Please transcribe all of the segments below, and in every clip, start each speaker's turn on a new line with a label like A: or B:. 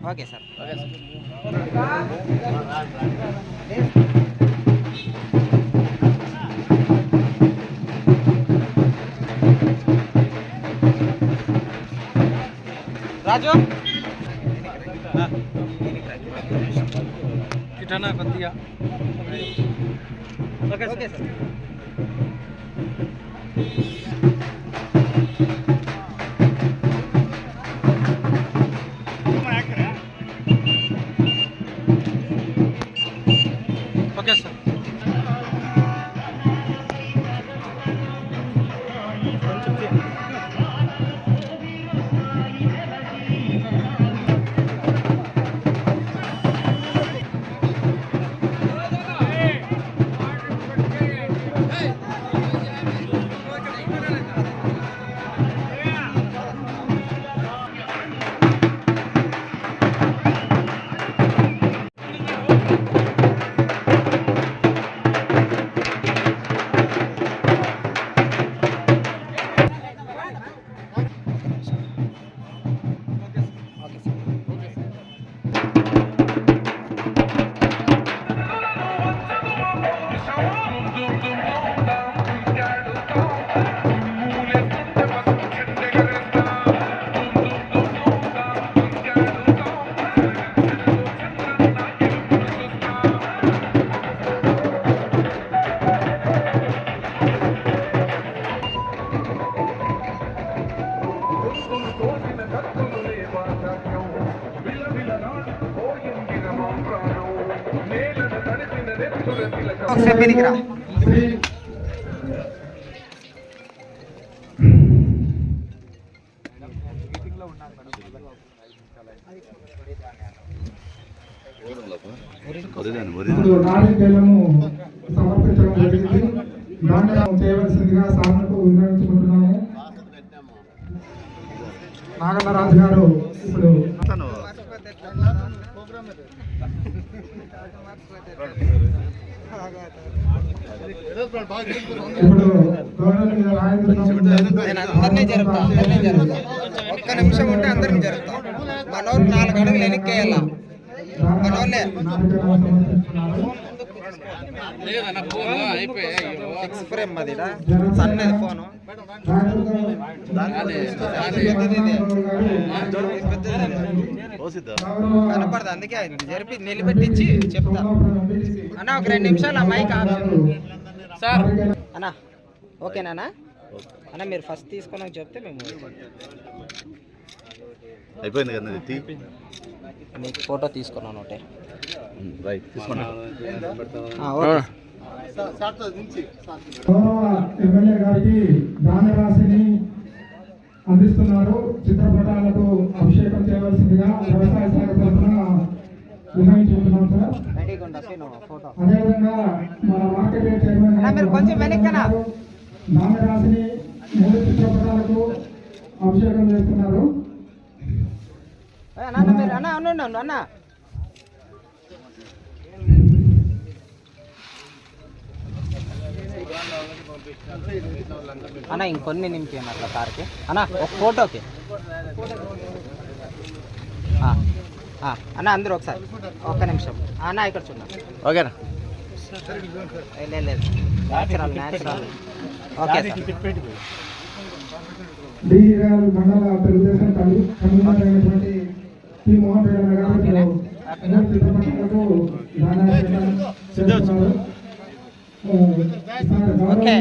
A: Okay sir రాజు
B: ఇటనా కొద్దిగా
A: okay sir
B: okay
A: ఒకసారి మీదికి రా
C: సమర్పించడం జరిగింది. దాన్ని చేయవలసిందిగా సాధనకు వినియోగించుకుంటున్నాము నాగన్నరాజు గారు ఇప్పుడు
A: అందరినీ జరుపుతా అందరినీ జరుపుతా. ఒక్క నిమిషం ఉంటే అందరినీ జరుపుతా. మనోళ్ళు నాలుగు అడుగులు వెనక్కేయాల మనోళ్ళే. సిక్స్ ఫ్రేమ్ అది సన్నది ఫోను. కనపడదు అందుకే జరిపి నిలబెట్టించి చెప్తా. అన్న ఒక రెండు నిమిషాలు ఆ మైక్ ఆఫ్ సార్. అన్న ఓకేనా అన్న మీరు ఫస్ట్ తీసుకున్నాక చెప్తే మేము
D: అయిపోయింది కదా
A: మీకు ఫోటో తీసుకున్నాను ఒకటే.
E: రైట్ తీసుకోండి
A: ఎమ్మెల్యే గారికి రాశిని అందిస్తున్నారు. చిత్రపటాలకు అభిషేకం చేయవలసిందిగా వ్యవసాయ శాఖ తరఫున నిర్ణయించుకుంటున్నాం సార్ అదేవిధంగా మన మార్కెట్ చైర్మన్ మూడు చిత్రపటాలకు అభిషేకం చేస్తున్నారు.
D: అన్న అన్న, అన్న. అన్న ఇంకొన్ని నింపియండి అట్లా కార్కి అన్న ఒక ఫోటోకి ఆ, ఆ, అన్న అందరూ ఒకసారి ఒక్క నిమిషం అన్న ఇక్కడ చూడండి
E: ఓకేనా
D: లేదు లేదు న్యాచురల్ న్యాచురల్ ఓకే
A: మండల తెలుగుదేశం కన్వీ- కన్వీనర్ అయినటువంటి పి మోహన్ రెడ్డి గారు
D: ఓకే.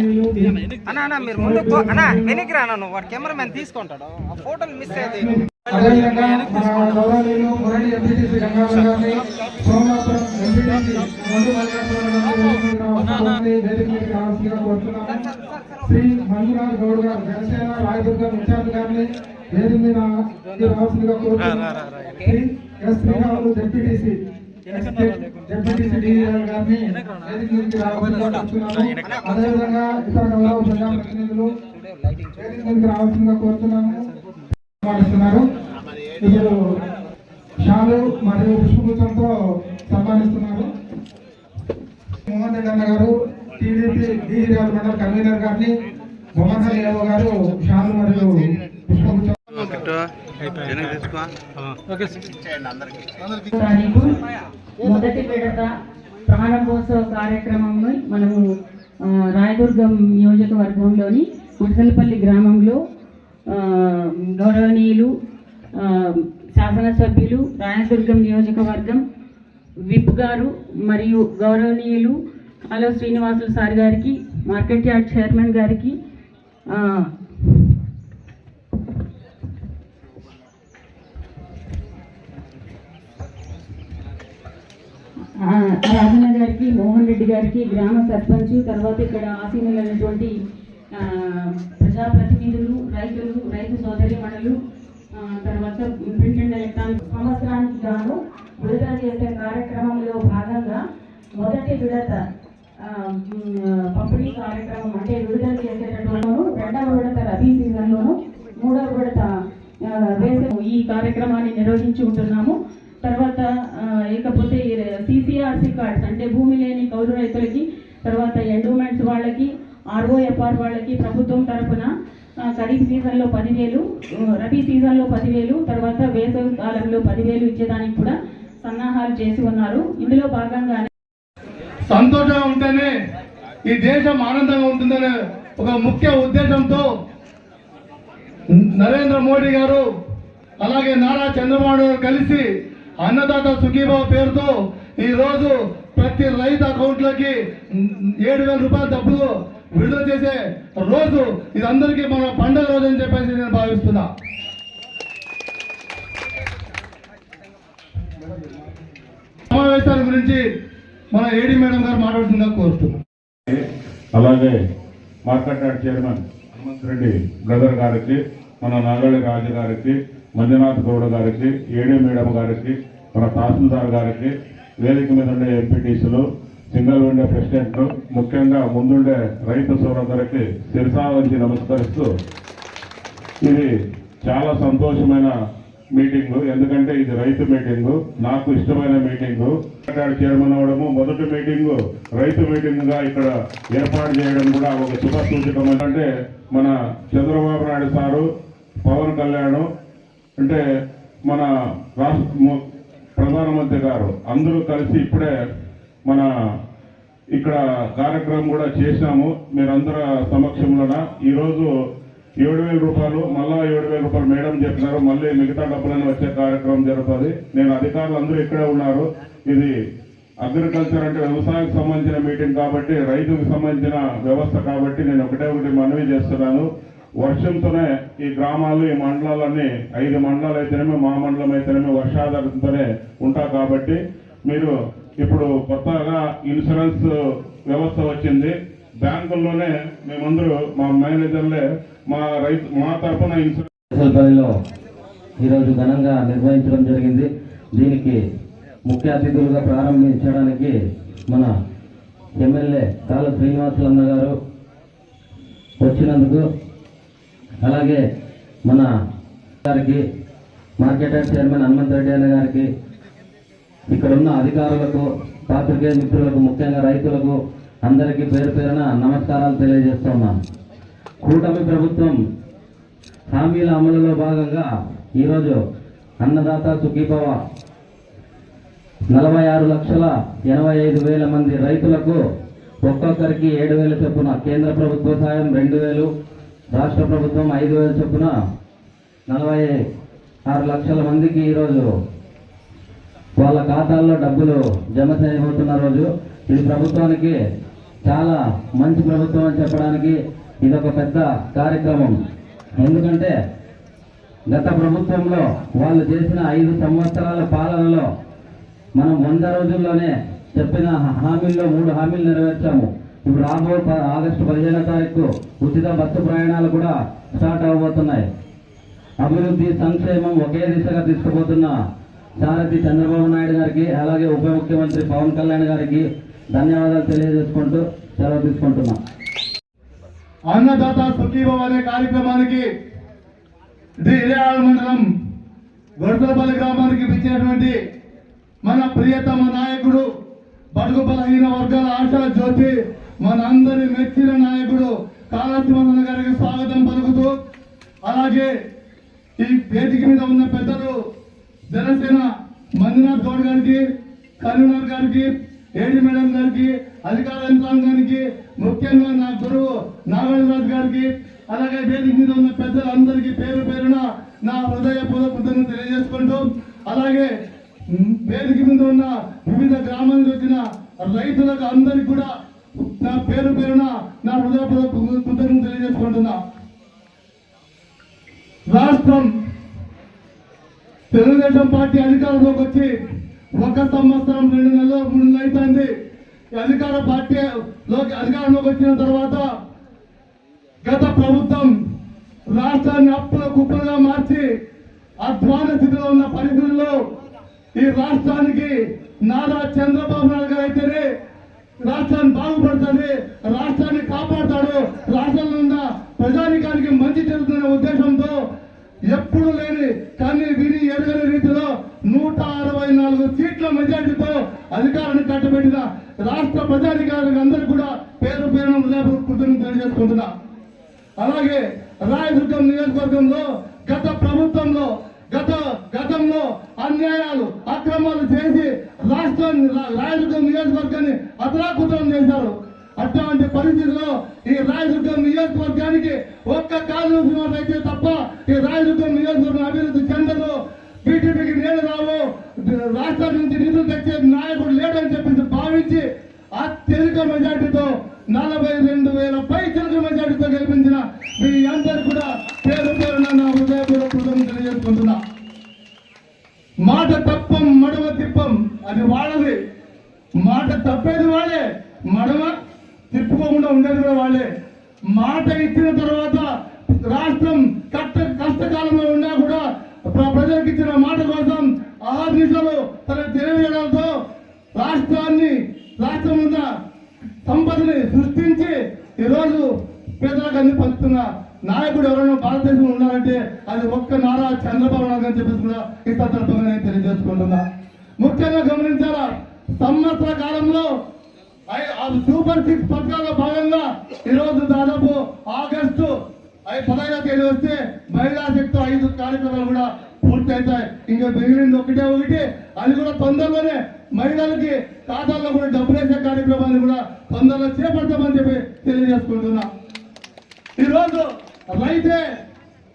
D: అన్న అన్న మీరు ముందు పో- అన్న వెనక్కి రాను నువ్వు. వాడు కెమెరామెన్ తీసుకుంటాడు. ఆ ఫోటోలు మిస్
A: మీదకి కోరుతున్నాము శ్రీ మంజునాథ్ గౌడ్ గారు జనసేన రాయదుర్గం ఇన్ఛార్జ్ గారిని. వేదిక మీద రావాల్సిందిగా కోరుతున్నాము Shri S Sriramulu ZPTC. ZPTC DR గారిని వేదిక మీదకి రావాల్సిందిగా కోరుతున్నాము అదేవిధంగా ఇతర గౌరవ ప్రజాప్రతినిధులు
D: లైటింగ్
A: వేదిక మీదకి రావాల్సిందిగా కోరుతున్నాము సన్మానిస్తున్నారు ఇప్పుడు షాలు మరియు సన్మానిస్తున్నారు. మోహన్ రెడ్డి అన్న గారు టీడీపీ మండల కన్వీనర్ గారిని మోహన్ రెడ్డి గారు షాలు మరియు
F: మొదటి విడత ప్రారంభోత్సవ కార్యక్రమంలో మనము రాయదుర్గం నియోజకవర్గంలోని ఉడసలపల్లి గ్రామంలో గౌరవనీయులు శాసనసభ్యులు రాయదుర్గం నియోజకవర్గం విప్ గారు మరియు గౌరవనీయులు హలో శ్రీనివాసులు సార్ గారికి మార్కెట్ యార్డ్ చైర్మన్ గారికి ఆ, ఆ, రాజన్న గారికి మోహన్ రెడ్డి గారికి గ్రామ సర్పంచ్ తర్వాత ఇక్కడ ఆసీనులైనటువంటి ప్రజాప్రతినిధులు రైతులు రైతు సోదరి మండలు తర్వాత ప్రింట్ అండ్ ఎలక్ట్రానిక్ సంవత్సరానికి గాను విడుదల చేసే కార్యక్రమంలో భాగంగా మొదటి విడత పంపిణీ కార్యక్రమం అంటే విడుదల చేసేటటువంటి రెండవ విడత రబీ సీజన్లోను మూడవ విడత వేసే ఈ కార్యక్రమాన్ని నిర్వహించుకుంటున్నాము ఉంటున్నాము ఆ, ఇకపోతే సిసిఆర్సి కార్డ్స్ అంటే భూమి లేని కౌలు రైతులకి తర్వాత ఎండోమెంట్స్ వాళ్ళకి ఆర్ఓఎఫ్ఆర్ వాళ్ళకి ప్రభుత్వం తరపున ఆ, ఖరీఫ్ సీజన్లో పదివేలు ఆ, రబీ సీజన్లో పదివేలు తర్వాత వేసవి కాలంలో పదివేలు ఇచ్చేదానికి కూడా సన్నాహాలు చేసి ఉన్నారు. ఇందులో భాగంగానే
G: సంతోషంగా ఉంటేనే ఈ దేశం ఆనందంగా ఉంటుందనే ఒక ముఖ్య ఉద్దేశంతో నరేంద్ర మోడీ గారు అలాగే నారా చంద్రబాబు గారు కలిసి అన్నదాత సుఖీబాబు పేరుతో ఈరోజు ప్రతి రైతు అకౌంట్లోకి ఏడు వేల రూపాయల డబ్బులు విడుదల చేసే రోజు ఇది అందరికీ మన పండుగ రోజు అని చెప్పేసి నేను భావిస్తున్నా. సమావేశాల గురించి మన ఏడి మేడం గారు మాట్లాడుతుందా కోరుతున్నా.
H: అలాగే market chairman Hanumanth Reddy brother గారికి మన నాగళి రాజు గారికి మంజునాథ్ గౌడ్ గారికి ఏడి మేడం గారికి మన తహసీల్దార్ గారికి వేదిక మీద ఉండే ఎంపీటీసీలు సింగిల్ విండో ప్రెసిడెంట్లు ముఖ్యంగా ముందుండే రైతు సోదరులందరికీ శిరసావంచి నమస్కరిస్తూ ఇది చాలా సంతోషమైన మీటింగ్. ఎందుకంటే ఇది రైతు మీటింగ్ నాకు ఇష్టమైన మీటింగ్. చైర్మన్ అవడము మొదటి మీటింగ్ రైతు మీటింగ్గా ఇక్కడ ఏర్పాటు చేయడం కూడా ఒక శుభ సూచకం అంటే మన చంద్రబాబు నాయుడు సారు పవన్ కళ్యాణ్ అంటే మన రాష్ట్ర ప్రధానమంత్రి గారు అందరూ కలిసి ఇప్పుడే మన ఇక్కడ కార్యక్రమం కూడా చేశాము. మీరందరూ సమక్షంలోన? ఈరోజు ఏడు వేల రూపాయలు మళ్ళా ఏడు వేల రూపాయలు మేడం చెప్పినారు. మళ్ళీ మిగతా డబ్బులను వచ్చే కార్యక్రమం జరుగుతుంది. నేను అధికారులు అందరూ ఇక్కడే ఉన్నారు. ఇది అగ్రికల్చర్ అంటే వ్యవసాయానికి సంబంధించిన మీటింగ్ కాబట్టి రైతుకు సంబంధించిన వ్యవస్థ కాబట్టి నేను ఒకటే ఒకటి మనవి చేస్తున్నాను. వర్షంతోనే ఈ గ్రామాలు ఈ మండలాలన్నీ ఐదు మండలాలు అయితేనేమి మా మండలం అయితేనేమి వర్షాధారంతోనే ఉంటా కాబట్టి మీరు ఇప్పుడు కొత్తగా ఇన్సూరెన్స్ వ్యవస్థ వచ్చింది. బ్యాంకుల్లోనే మేమందరూ మా మేనేజర్లే మా రైతు మా తరఫున ఇన్సూరెన్స్
I: ఈరోజు ఘనంగా నిర్వహించడం జరిగింది. దీనికి ముఖ్య అతిథులుగా ప్రారంభించడానికి మన ఎమ్మెల్యే కాల శ్రీనివాసులన్న గారు వచ్చినందుకు అలాగే మన గారికి మార్కెట్ చైర్మన్ హనుమంత్ రెడ్డి అన్న గారికి ఇక్కడ ఉన్న అధికారులకు పాత్రికేయ మిత్రులకు ముఖ్యంగా రైతులకు అందరికీ పేరు పేరున నమస్కారాలు తెలియజేస్తున్నాను కూటమి ప్రభుత్వం హామీల అమలులో భాగంగా ఈరోజు అన్నదాత సుఖీభవ నలభై ఆరు లక్షల ఎనభై ఐదు వేల మంది రైతులకు ఒక్కొక్కరికి ఏడు వేల చొప్పున కేంద్ర ప్రభుత్వ సాయం రెండు వేలు రాష్ట్ర ప్రభుత్వం ఐదు వేల చొప్పున నలభై ఆరు లక్షల మందికి ఈరోజు వాళ్ళ ఖాతాల్లో డబ్బులు జమ చేయబోతున్న రోజు ఇది ప్రభుత్వానికి చాలా మంచి ప్రభుత్వం అని చెప్పడానికి ఇది ఒక పెద్ద కార్యక్రమం. ఎందుకంటే గత ప్రభుత్వంలో వాళ్ళు చేసిన ఐదు సంవత్సరాల పాలనలో మనం వంద రోజుల్లోనే చెప్పిన హామీల్లో మూడు హామీలు నెరవేర్చాము. ఇప్పుడు రాబో ఆగస్టు పదిహేనో తారీఖు ఉచిత బస్సు ప్రయాణాలు కూడా స్టార్ట్ అవబోతున్నాయి. అభివృద్ధి సంక్షేమం ఒకే దిశగా తీసుకుపోతున్న సారథి చంద్రబాబు నాయుడు గారికి అలాగే ఉప ముఖ్యమంత్రి పవన్ కళ్యాణ్ గారికి ధన్యవాదాలు తెలియజేసుకుంటూ సెలవు తీసుకుంటున్నా.
G: అన్నదాత సుఖీభవ అనే కార్యక్రమానికి ఇరేయాల మండలం గొడతలపల్లి గ్రామానికి పిలిచినటువంటి మన ప్రియతమ నాయకుడు బడుగు బలహీన వర్గాల ఆశా జ్యోతి మన అందరి మెచ్చిన నాయకుడు కాళాశివన్న గారికి స్వాగతం పలుకుతూ అలాగే ఈ వేదిక మీద ఉన్న పెద్దలు జనసేన మంజునాథ్ గౌడ్ గారికి కరీంనగర్ గారికి ఏడి మేడం గారికి అధికార యంత్రాంగానికి ముఖ్యంగా నా గురువు నాగరాజు గారికి అలాగే వేదిక మీద ఉన్న పెద్దలందరికీ పేరు పేరున నా హృదయపూర్వక కృతజ్ఞతలు తెలియజేసుకుంటూ అలాగే వేదిక మీద ఉన్న వివిధ గ్రామాల నుంచి వచ్చిన రైతులకు అందరికి కూడా నా పేరు పేరున నా హృదయపూర్వక కృతజ్ఞతలు తెలియజేసుకుంటున్నా. రాష్ట్రం తెలుగుదేశం పార్టీ అధికారంలోకి వచ్చి ఒక సంవత్సరం రెండు నెలలు మూడు నెలలు అవుతుంది అధికార పార్టీలోకి అధికారంలోకి వచ్చిన తర్వాత గత ప్రభుత్వం రాష్ట్రాన్ని అప్పుల కుప్పలుగా మార్చి అధ్వాన స్థితిలో ఉన్న పరిస్థితుల్లో ఈ రాష్ట్రానికి నారా చంద్రబాబు నాయుడు గారు అయితేనే రాష్ట్రాన్ని బాగుపడుతుంది రాష్ట్రాన్ని కాపాడుతాడు రాష్ట్రంలో ఉన్న ప్రజానికానికి మంచి జరుగుతున్న ఉద్దేశంతో ఎప్పుడు లేని కానీ విని ఎరగని రీతిలో నూట అరవై నాలుగు సీట్ల మెజార్టీతో అధికారాన్ని కట్టబెట్టిన రాష్ట్ర ప్రజాధికారులకు అందరూ కూడా పేరు పేరు కృతజ్ఞతలు తెలియజేసుకుంటున్నా. అలాగే రాయదుర్గం నియోజకవర్గంలో గత ప్రభుత్వంలో గత గతంలో అన్యాయాలు అక్రమాలు చేసి రాష్ట్రాన్ని రాయదుర్గం నియోజకవర్గాన్ని అతలాకుతలం చేశారు. అటువంటి పరిస్థితిలో ఈ రాయదుర్గం నియోజకవర్గానికి ఒక్క కాలు అయితే తప్ప ఈ రాయదుర్గం నియోజకవర్గం అభివృద్ధి చెందదు టీడీపీకి నేను రావు రాష్ట్రం నుంచి నిధులు తెచ్చే నాయకుడు లేడని చెప్పేసి భావించి అత్యధిక మెజార్టీతో నలభై రెండు వేల పై చిలుక మెజార్టీతో గెలిపించిన మీ అందరు కూడా పేరు పేరున నా హృదయపూర్వక కృతజ్ఞతలు తెలియజేసుకుంటున్నా మాట తప్పం మడమ తిప్పం అది వాళ్ళది మాట తప్పేది వాళ్ళే మడమ తిప్పుకోకుండా ఉండేది కూడా వాళ్ళే మాట ఇచ్చిన తర్వాత రాష్ట్రం కష్ట కష్టకాలంలో ఉన్నా కూడా ప్ర- ప్రజలకు ఇచ్చిన మాట కోసం ఆర్నిసలు తన తెలియజేయడంతో రాష్ట్రాన్ని రాష్ట్రం ఉన్న సంపదని సృష్టించి ఈరోజు పేదలకు అన్ని పంచుతున్న నాయకుడు ఎవరైనా భారతదేశంలో ఉన్నారంటే అది ఒక్క నారా చంద్రబాబు నాయుడు అని చెప్పేసి కూడా ఈ సందర్భంగా నేను తెలియజేసుకుంటున్నా. ముఖ్యంగా గమనించాలా సంవత్సర కాలంలో సూపర్ సిక్స్ పథకాల్లో భాగంగా ఈరోజు దాదాపు ఆగస్టు ఐ- పదహైదో తేదీ వస్తే మహిళా శక్తి ఐదు కార్యక్రమాలు కూడా పూర్తి అవుతాయి ఇంకా మిగిలింది ఒకటే ఒకటి. అది కూడా తొందరలోనే మహిళలకి ఖాతాల్లో కూడా డబ్బులేసే కార్యక్రమాన్ని కూడా తొందరలో చేపడతామని చెప్పి తెలియజేసుకుంటున్నా. ఈరోజు రైతే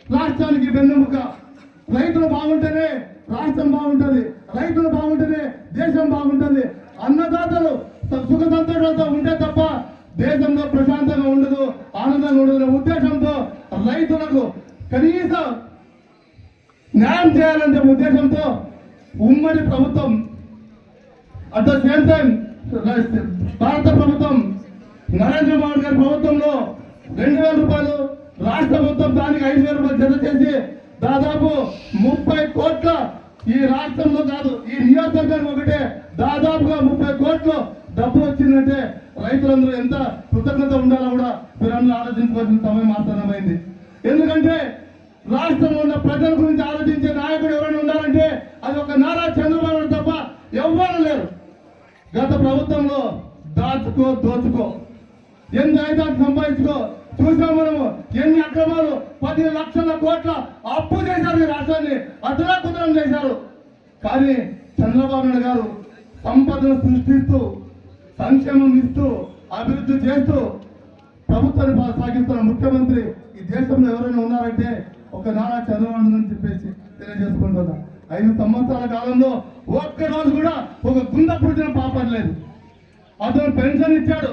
G: రాష్ట్రానికి వెన్నెముక. రైతులు బాగుంటేనే రాష్ట్రం బాగుంటుంది రైతులు బాగుంటేనే దేశం బాగుంటుంది. అన్నదాతలు సుఖ సంతోషాలతో ఉంటే తప్ప దేశంలో ప్రశాంతంగా ఉండదు ఆనందంగా ఉండదు ఉద్దేశంతో రైతులకు కనీసం న్యాయం చేయాలనే ఉద్దేశంతో ఉమ్మడి ప్రభుత్వం అట్ ద సేమ్ టైం భారత ప్రభుత్వం నరేంద్ర మోడీ గారి ప్రభుత్వంలో రెండు వేల రూపాయలు రాష్ట్ర ప్రభుత్వం దానికి ఐదు వేల రూపాయలు జత చేసి దాదాపు ముప్పై కోట్ల ఈ రాష్ట్రంలో కాదు ఈ నియోజకవర్గానికి ఒకటే దాదాపుగా ముప్పై కోట్లు డబ్బు వచ్చిందంటే రైతులందరూ ఎంత కృతజ్ఞత ఉండాలో కూడా మీరందరూ ఆలోచించుకోవాల్సిన సమయం ఆసన్నమైంది. ఎందుకంటే రాష్ట్రంలో ఉన్న ప్రజల గురించి ఆలోచించే నాయకుడు ఎవరైనా ఉండాలంటే అది ఒక నారా చంద్రబాబు తప్ప ఎవ్వరు లేరు. గత ప్రభుత్వంలో దాచుకో దోచుకో. ఎన్ని ఐదారు సంపాదించుకో చూసాం మనము ఎన్ని అక్రమాలు పది లక్షల కోట్ల అప్పు చేశారు ఈ రాష్ట్రాన్ని అతలాకుతలం చేశారు. కానీ చంద్రబాబు నాయుడు గారు సంపదను సృష్టిస్తూ సంక్షేమం ఇస్తూ అభివృద్ధి చేస్తూ ప్రభుత్వాన్ని సాగిస్తున్న ముఖ్యమంత్రి ఈ దేశంలో ఎవరైనా ఉన్నారంటే ఒక నారా చంద్రబాబు అని చెప్పేసి తెలియజేసుకుంటున్నా. ఐదు సంవత్సరాల కాలంలో ఒక్క రోజు కూడా ఒక గుంద పుట్టిన పాపం లేదు. అతను పెన్షన్ ఇచ్చాడు.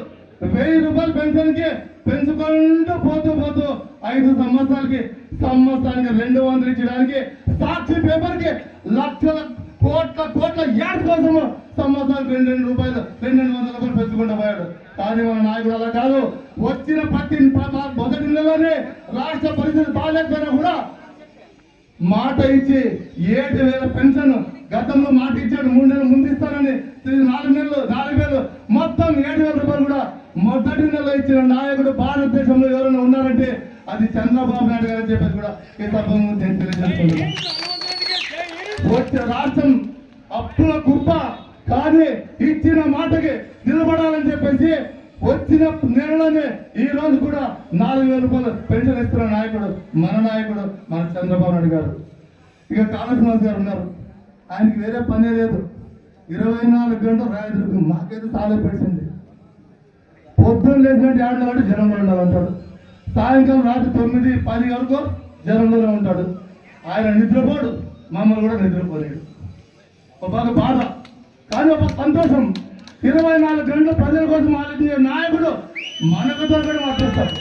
G: వెయ్యి రూపాయలు పెన్షన్కి పెంచుకుంటూ పోతూ పోతూ ఐదు సంవత్సరాలకి సంవత్సరానికి రెండు వందలు ఇచ్చడానికి సాక్షి పేపర్కి లక్షల కోట్ల కోట్ల యాడ్ కోసం సంవత్సరానికి రెండు రెండు రూపాయలు రెండు రెండు వందల రూపాయలు పెంచుకుంటూ పోయాడు. కానీ మన నాయకుడు అలా కాదు. వచ్చిన ప్రతి మొదటి నెలలోనే రాష్ట్ర పరిస్థితి బాగాలేకపోయినా కూడా మాట ఇచ్చి ఏడు వేల పెన్షన్ గతంలో మాట ఇచ్చాడు మూడు నెలలు ముందు ఇస్తానని నాలుగు నెలలు నాలుగు వేలు మొత్తం ఏడు వేల రూపాయలు కూడా మొదటి నెలలో ఇచ్చిన నాయకుడు భారతదేశంలో ఎవరైనా ఉన్నారంటే అది చంద్రబాబు నాయుడు గారు చెప్పేసి కూడా ఈ సభ తెలియజేస్తున్నాను. వచ్చే రాష్ట్రం అప్పుల కుప్ప కానీ ఇచ్చిన మాటకి నిలబడాలని చెప్పేసి వచ్చిన నెలలోనే ఈ రోజు కూడా నాలుగు వేల రూపాయలు పెన్షన్ ఇస్తున్న నాయకుడు మన నాయకుడు మన చంద్రబాబు నాయుడు గారు. ఇక కాళేశ్వరరావు గారు ఉన్నారు. ఆయనకి వేరే పనే లేదు. ఇరవై నాలుగు గంటలు రాయదుర్గం మాకైతే చాలా పెట్టింది పొద్దున్న లేచినట్టు ఏడు గంటలు జనంలో ఉండాలంటాడు సాయంకాలం రాత్రి తొమ్మిది పది వరకు జనంలోనే ఉంటాడు. ఆయన నిద్రపోడు. మమ్మల్ని కూడా నిద్రపోలేడు. ఒక బాధ. కానీ ఒక సంతోషం. ఇరవై నాలుగు గంటలు ప్రజల కోసం ఆలోచించే నాయకుడు మనకు దొరకడం అర్థిస్తాడు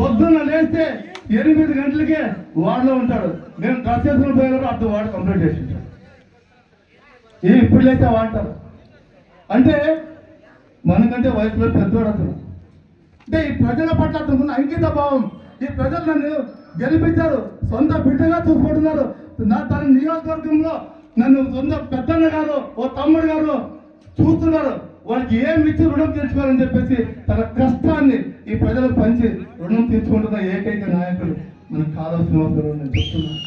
G: పొద్దున్న లేస్తే ఎనిమిది గంటలకే వార్డులో ఉంటాడు. నేను డ్రెస్ చేసుకుని పోయినప్పుడు అర్థం వాడు కంప్లీట్ చేసి ఉంటాడు. ఇప్పుడు లేస్తే వాడతారు. అంటే మనకంటే వయసులో పెద్దోడు అతను. అంటే ఈ ప్రజల పట్ల అతనుకున్న అంకిత భావం ఈ ప్రజలు నన్ను గెలిపించారు సొంత బిడ్డగా చూసుకుంటున్నారు. నా తన నియోజకవర్గంలో నన్ను సొంత పెద్దన్న గారు ఓ తమ్ముడు గారు చూస్తున్నారు. వాళ్ళకి ఏమి ఇచ్చి రుణం తీర్చుకోవాలని చెప్పేసి తన కష్టాన్ని ఈ ప్రజలకు పంచి రుణం తీర్చుకుంటున్న ఏకైక నాయకుడు మనకు కావాల్సిన అవసరం నేను చెప్తున్నాను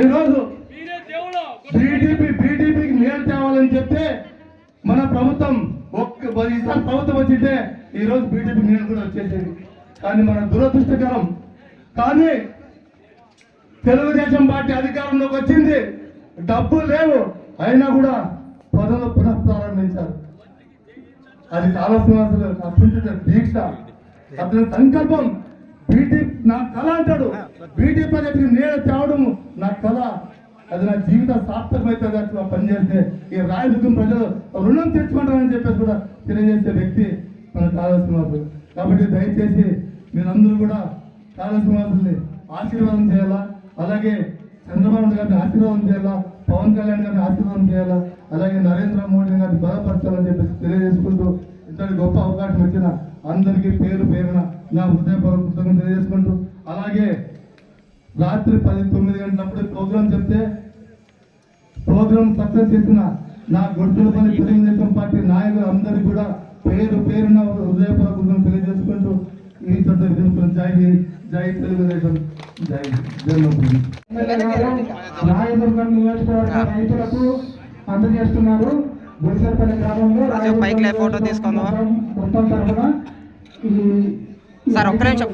G: ఈరోజు బీటీపీ బీటీపీకి మేలు తేవాలని చెప్తే మన ప్రభుత్వం ఒక్క ఈసారి ప్రభుత్వం వచ్చింటే ఈ రోజు బీటీపీ నీళ్ళు కూడా వచ్చేసేది. కానీ మన దురదృష్టకరం. కానీ తెలుగుదేశం పార్టీ అధికారంలోకి వచ్చింది. డబ్బులు లేవు. అయినా కూడా పనులు పునః ప్రారంభించారు. అది కాలశ్రీనివాసులు అభ్యుంచిన దీక్ష అతని సంకల్పం బీటీ నా కళ అంటాడు. బీటీ ప్రజలకి నేను తేవడం నా కళ. అది నా జీవిత సార్థకమైతే పనిచేస్తే ఈ రాయదుర్గం ప్రజలు రుణం తెచ్చుకుంటారని చెప్పేసి కూడా తెలియజేసే వ్యక్తి మన కాళశ్రీనివాసులు కాబట్టి దయచేసి మీరందరూ కూడా కాళశ్రీనివాసుల్ని ఆశీర్వాదం చేయాలా? అలాగే చంద్రబాబు గారిని ఆశీర్వాదం చేయాలా? పవన్ కళ్యాణ్ గారిని ఆశీర్వాదం చేయాలా? అలాగే నరేంద్ర మోడీ గారిని బలపరచాలని చెప్పేసి తెలియజేసుకుంటూ ఇంతటి గొప్ప అవకాశం ఇచ్చిన అందరికీ పేరు పేరున నా హృదయపూర్వక కృతజ్ఞతలు తెలియజేసుకుంటూ అలాగే రాత్రి పది తొమ్మిది గంటలప్పుడు ప్రోగ్రాం చెప్తే ప్రోగ్రాం సక్సెస్ చేసిన నా గుడ్డులపల్లి తెలుగుదేశం పార్టీ నాయకులు అందరికీ కూడా పేరు పేరున హృదయపూర్వక కృతజ్ఞతలు తెలియజేసుకుంటూ ఈ చోట విధించుకున్న జై హింద్ జై తెలుగుదేశం జై జై ముఖ్యమంత్రి
A: రాయదుర్గం నియోజకవర్గ రైతులకు అందజేస్తున్నారు గుడిసెలపల్లి గ్రామంలో
D: పైకి లే, ఫోటో తీసుకుందామా?
A: మొత్తం- తరఫున
D: సార్ ఒక్క నిమిషం.